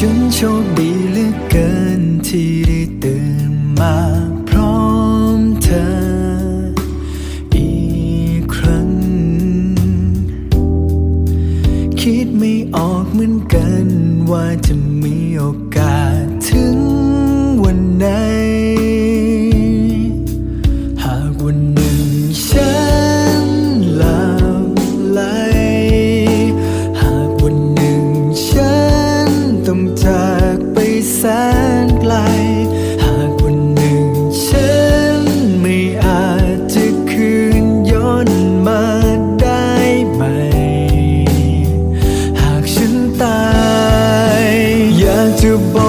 ฉันโชคดีเหลือเกินที่ได้ตื่นมาพร้อมเธออีกครั้ง คิดไม่ออกเหมือนกันว่าจะ แสนไกล หากวันหนึ่งฉันไม่อาจจะคืนย้อนมาได้ไหม หากฉันตาย อยากจะบอก